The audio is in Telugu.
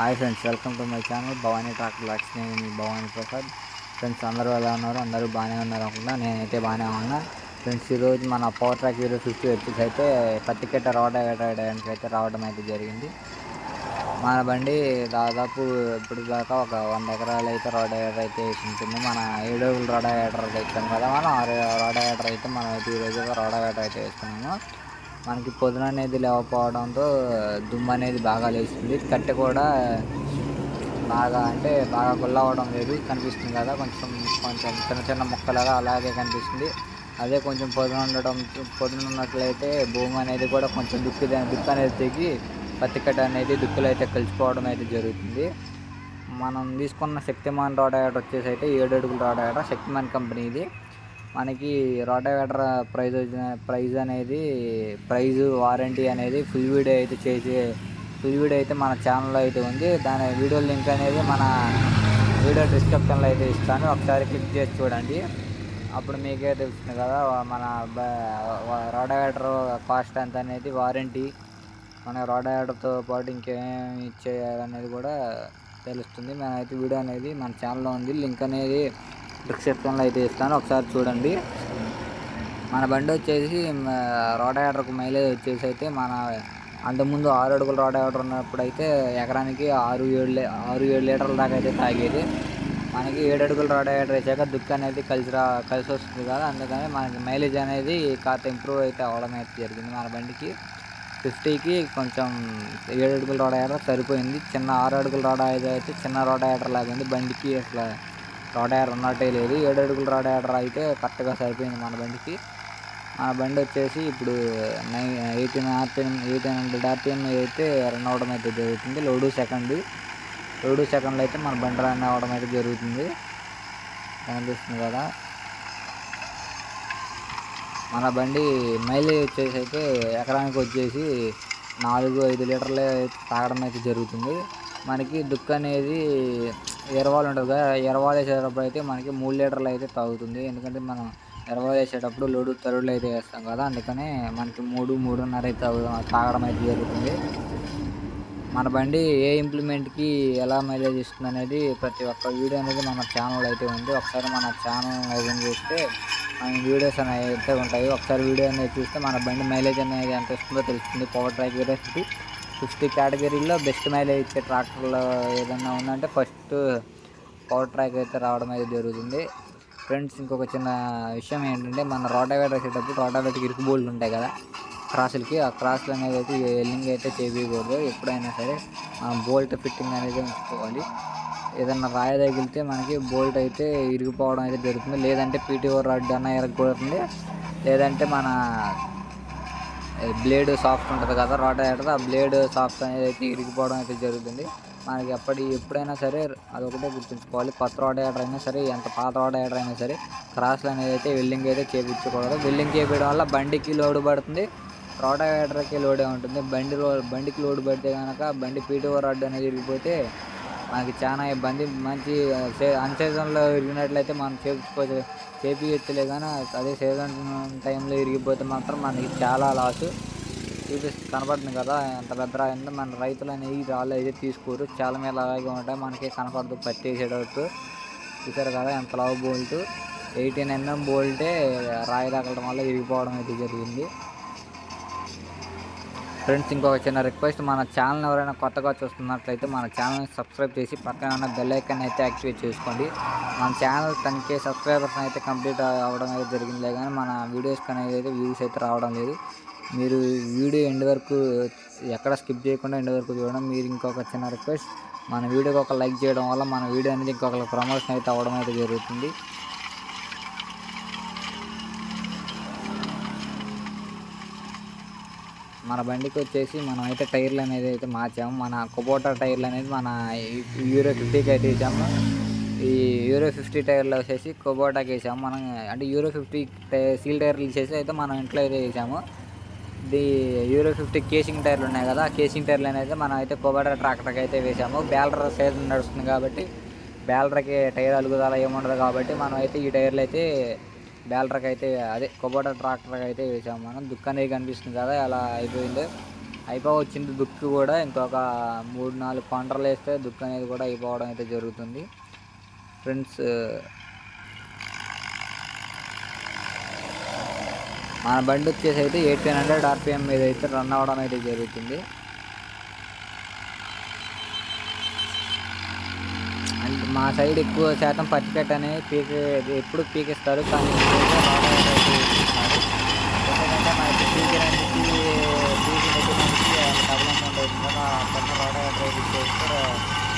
Hi friends welcome to my channel Bhavani tractor Lakshmi నేను మీ భవానీ ప్రసాద్. ఫ్రెండ్స్ అందరూ ఎలా ఉన్నారు? అందరూ బాగానే ఉన్నారు అనుకుంటా. నేనైతే బాగానే ఉన్నా. ఫ్రెండ్స్ ఈరోజు మన పవర్ ట్రాక్ హీరో ఫిఫ్టీ వచ్చేసి అయితే పత్తికెట్ట రోడ్డు వేయడానికి అయితే రావడం అయితే జరిగింది. మన బండి దాదాపు ఇప్పుడు దాకా ఒక వంద ఎకరాలు అయితే రోడ్ వేయడం అయితే ఉంటుంది. మన ఏడు రోడ్ వేయడం వేస్తాం కదా మనం ఆరు రోడ్ వేయడం అయితే మనం అయితే ఈరోజు రోడ్ వేయడం అయితే వేస్తున్నాము మనకి పొదున అనేది లేకపోవడంతో దుమ్ము అనేది బాగా లేస్తుంది. కట్టె కూడా బాగా అంటే బాగా గుల్ల అవడం లేదు కనిపిస్తుంది కదా. కొంచెం కొంచెం చిన్న చిన్న ముక్కలుగా అలాగే కనిపిస్తుంది. అదే కొంచెం పొదున ఉండడం పొద్దున ఉన్నట్లయితే భూమి అనేది కూడా కొంచెం దుక్కు దుక్కు అనేది తెగి పత్తి కట్ట అనేది దుక్కులు అయితే కలిసిపోవడం అయితే జరుగుతుంది. మనం తీసుకున్న శక్తిమాన్ రోడవేటర్ వచ్చేసి అయితే ఏడు అడుగుల యాడ శక్తిమాన్ కంపెనీది మనకి రోటావేటర్ ప్రైజ్ ప్రైజ్ అనేది ప్రైజ్ వారంటీ అనేది ఫుల్ వీడియో అయితే చేసి ఫుల్ వీడియో అయితే మన ఛానల్లో అయితే ఉంది. దాని వీడియో లింక్ అనేది మన వీడియో డిస్క్రిప్షన్లో అయితే ఇస్తాను. ఒకసారి క్లిక్ చేసి చూడండి. అప్పుడు మీకే తెలుస్తుంది కదా మన రోడావేటర్ కాస్ట్ ఎంత అనేది వారంటీ మన రోడావేటర్తో పాటు ఇంకేమేమి ఇచ్చేయాలనేది కూడా తెలుస్తుంది. మేమైతే వీడియో అనేది మన ఛానల్లో ఉంది. లింక్ అనేది డిస్క్రిప్షన్లో అయితే ఇస్తాను. ఒకసారి చూడండి. మన బండి వచ్చేసి రోడ్ యాడర్కు మైలేజ్ వచ్చేసి అయితే మన అంతకుముందు ఆరు అడుగుల యాడర్ ఉన్నప్పుడు అయితే ఎకరానికి ఆరు ఏడు ఆరు ఏడు లీటర్ల దాకా అయితే తాగేది. మనకి ఏడు అడుగుల యాడర్ వేసాక దుక్కు అనేది కలిసి రా కలిసి వస్తుంది కదా. అందుకని మనకి మైలేజ్ అనేది కాస్త ఇంప్రూవ్ అయితే అవ్వడం అయితే జరిగింది మన బండికి. ఫిఫ్టీకి కొంచెం ఏడు అడుగుల యాడర్ సరిపోయింది. చిన్న ఆరు అడుగుల రోడ్ అయితే చిన్న రోడ్ యాడర్ లాగా ఉంది. బండికి రోడ్ రోడవేటర్ ఉన్నట్టే లేదు. ఏడు అడుగుల రోడవేటర్ అయితే కరెక్ట్గా సరిపోయింది మన బండికి. మన బండి వచ్చేసి ఇప్పుడు నై eighteen RPM eighteen hundred RPM అయితే రన్ అవ్వడం అయితే జరుగుతుంది. Load second. లోడు సెకండ్లో అయితే మన బండి రన్ అవ్వడం అయితే జరుగుతుంది. కనిపిస్తుంది కదా? మన బండి మైలేజ్ వచ్చేసి అయితే ఎకరానికి వచ్చేసి నాలుగు ఐదు లీటర్లే తాగడం అయితే జరుగుతుంది. మనకి దుక్కు అనేది ఎరవాలు ఉంటుంది కదా. ఎరవాలు వేసేటప్పుడు అయితే మనకి మూడు లీటర్లు అయితే తాగుతుంది. ఎందుకంటే మనం ఎరవాలు వేసేటప్పుడు లోడు తరుడులు అయితే వేస్తాం కదా. అందుకనే మనకి మూడు మూడున్నర అయితే తాగడం అయితే జరుగుతుంది. మన బండి ఏ ఇంప్లిమెంట్కి ఎలా మైలేజ్ ఇస్తుంది అనేది ప్రతి ఒక్క వీడియో అనేది మన ఛానల్ అయితే ఉంది. ఒకసారి మన ఛానల్ ఓపెన్ చేస్తే మన వీడియోస్ అనేవి అయితే ఉంటాయి. ఒకసారి వీడియో అనేది చూస్తే మన బండి మైలేజ్ అనేది ఎంత ఇస్తుందో తెలుస్తుంది. పవర్ ట్రాక్ ఫిఫ్టీ ఫిఫ్టీ కేటగిరీలో బెస్ట్ మైలేజ్ ఇచ్చే ట్రాక్టర్లో ఏదన్నా ఉందంటే ఫస్ట్ పవర్ ట్రాక్ అయితే రావడం అయితే జరుగుతుంది. ఫ్రెండ్స్ ఇంకొక చిన్న విషయం ఏంటంటే మన రోటావేటర్ వేసేటప్పుడు రోటావేటర్కి ఇరుకు బోల్డ్ ఉంటాయి కదా క్రాసులకి. ఆ క్రాసులు అనేది అయితే ఎల్లింగ్ అయితే చేయకూడదు ఎప్పుడైనా సరే మనం బోల్ట్ ఫిట్టింగ్ అనేది ఉంచుకోవాలి. ఏదన్నా రాయ తగిలితే మనకి బోల్ట్ అయితే ఇరిగిపోవడం అయితే జరుగుతుంది. లేదంటే పీటీఓ రాడ్ అన్న ఇరగకూడుతుంది లేదంటే మన బ్లేడ్ సాఫ్ట్ ఉంటుంది కదా రోటవేటర్ ఆ బ్లేడ్ సాఫ్ట్ అనేది అయితే ఇరిగిపోవడం అయితే జరుగుతుంది. మనకి ఎప్పటి ఎప్పుడైనా సరే అదొకటే గుర్తుంచుకోవాలి. కొత్త రోటవేటర్ అయినా సరే ఎంత పాత రోటవేటర్ అయినా సరే క్రాస్లు అనేది అయితే వెల్డింగ్ అయితే చేయించకూడదు వెల్డింగ్ చేయడం వల్ల బండికి లోడ్ పడుతుంది. రోటవేటర్కి లోడే ఉంటుంది. బండి బండికి లోడ్ పడితే కనుక బండి పీటీఓ రాడ్ అనేది విరిగిపోతే మనకి చాలా ఇబ్బంది. మంచి అన్ సీజన్లో విరిగినట్లయితే మనం చేపించుకోవచ్చు చేపించలే కానీ అదే సీజన్ టైంలో విరిగిపోతే మాత్రం మనకి చాలా లాస్. చూపి కనపడుతుంది కదా ఎంత పెద్ద రాయిందో మన రైతులు అనేవి రాళ్ళు అయితే తీసుకోరు. చాలా మీద అలాగే ఉంటాయి మనకి కనపడదు పట్టేసేటట్టు చూసారు కదా ఎంత లావు బోల్ట్. ఎయిటీన్ ఎంఎం బోల్టే రాయి తగలడం వల్ల విరిగిపోవడం అయితే జరిగింది. ఫ్రెండ్స్ ఇంకొక చిన్న రిక్వెస్ట్ మన ఛానల్ ఎవరైనా కొత్తగా చూస్తున్నట్లయితే మన ఛానల్ని సబ్స్క్రైబ్ చేసి పక్కన ఉన్న బెల్ ఐకాన్ అయితే యాక్టివేట్ చేసుకోండి. మన ఛానల్ తనకే సబ్స్క్రైబర్స్ అయితే కంప్లీట్ అవ్వడం అయితే జరిగిందిలే కానీ మన వీడియోస్కి అనేది అయితే వ్యూస్ అయితే రావడం లేదు. మీరు వీడియో ఎండ్ వరకు ఎక్కడ స్కిప్ చేయకుండా ఎండ్ వరకు చూడడం. మీరు ఇంకొక చిన్న రిక్వెస్ట్ మన వీడియోకి ఒక లైక్ చేయడం వల్ల మన వీడియో అనేది ఇంకొకరికి ప్రమోషన్ అయితే అవ్వడం అయితే జరుగుతుంది. మన బండికి వచ్చేసి మనం అయితే టైర్లు అనేది అయితే మార్చాము. మన కుబోటా టైర్లు అనేది మన యూరో ఫిఫ్టీకి అయితే వేసాము. ఈ యూరో ఫిఫ్టీ టైర్లు వచ్చేసి కుబోటాకి వేసాము. మనం అంటే యూరో ఫిఫ్టీ సీల్ టైర్లు వచ్చేసి అయితే మనం ఇంట్లో అయితే వేసాము. ది యూరో ఫిఫ్టీ కేసింగ్ టైర్లు ఉన్నాయి కదా ఆ కేసింగ్ టైర్లు అనేది మనం అయితే కుబోటా ట్రాక్టర్కి అయితే వేసాము. బ్యాలర్ సీజన్ నడుస్తుంది కాబట్టి బ్యాలర్కి టైర్ అలుగుదల ఏముండదు కాబట్టి మనం అయితే ఈ టైర్లు అయితే బ్యాలర్కి అయితే అదే కొబ్బరి ట్రాక్టర్కి అయితే వేసాము మనం. దుక్కు అనేది కనిపిస్తుంది కదా అలా అయిపోయింది. అయిపోవచ్చింది దుక్కు కూడా ఇంకొక మూడు నాలుగు పంటలు వేస్తే దుక్కు అనేది కూడా అయిపోవడం అయితే జరుగుతుంది. ఫ్రెండ్స్ మన బండి వచ్చేసి అయితే ఎయిటీన్ హండ్రెడ్ ఆర్పిఎం మీద అయితే రన్ అవ్వడం అయితే జరుగుతుంది. అండ్ మా సైడ్ ఎక్కువ శాతం పచ్చికట్ట అనేది పీక ఎప్పుడు పీకిస్తారు కానీ ఎందుకంటే మనకి పీకడానికి పీకి పెట్టడానికి తగ్గడం ఉండదు రోడ్ చేస్తే